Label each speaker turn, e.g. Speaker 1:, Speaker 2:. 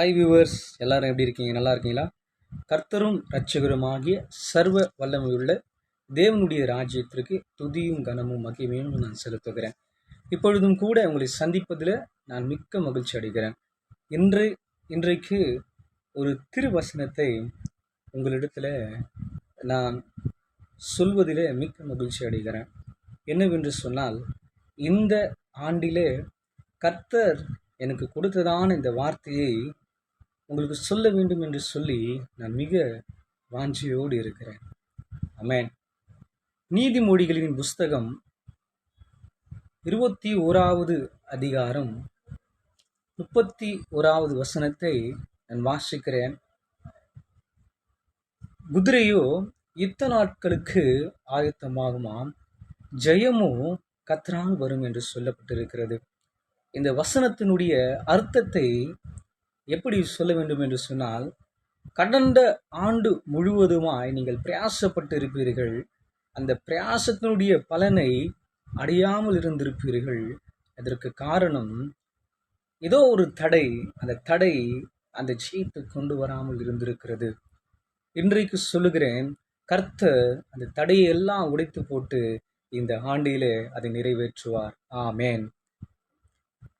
Speaker 1: hi viewers எல்லாரும் எப்படி இருக்கீங்க நல்லா இருக்கீங்களா கர்த்தரும் ரட்சகருமாகிய சர்வ வல்லமையுள்ள தேவனுடைய ராஜ்யத்திற்கு துதியும் கனமும் மகிமையும் நான் செலுத்துகிறேன் இப்பொழுதும் கூட உங்களை சந்திப்பதில் நான் மிக்க மகிழ்ச்சி அடைகிறேன் இன்று இன்றைக்கு ஒரு திருவசனத்தை உங்களிடத்தில் நான் சொல்வதில் மிக்க மகிழ்ச்சி அடைகிறேன் என்னவென்று சொன்னால் இந்த ஆண்டிலே கர்த்தர் எனக்கு கொடுத்ததான இந்த வார்த்தையை உங்களுக்கு சொல்ல வேண்டும் என்று சொல்லி நான் மிக வாஞ்சியோடு இருக்கிறேன் அமேன் நீதிமொழிகளின் புஸ்தகம் இருபத்தி ஓராவது அதிகாரம் முப்பத்தி ஓராவது வசனத்தை நான் வாசிக்கிறேன் குதிரையோ யுத்த நாட்களுக்கு ஆயத்தமாகுமாம் ஜெயமோ கத்ராங் வரும் என்று சொல்லப்பட்டிருக்கிறது இந்த வசனத்தினுடைய அர்த்தத்தை எப்படி சொல்ல வேண்டும் என்று சொன்னால் கடந்த ஆண்டு முழுவதுமாய் நீங்கள் பிரயாசப்பட்டு இருப்பீர்கள் அந்த பிரயாசத்தினுடைய பலனை அடையாமல் இருந்திருப்பீர்கள் அதற்கு காரணம் ஏதோ ஒரு தடை அந்த தடை அந்த ஜெயத்தை கொண்டு வராமல் இருந்திருக்கிறது இன்றைக்கு சொல்லுகிறேன் கர்த்த அந்த தடையை எல்லாம் உடைத்து போட்டு இந்த ஆண்டிலே அதை நிறைவேற்றுவார் ஆமேன்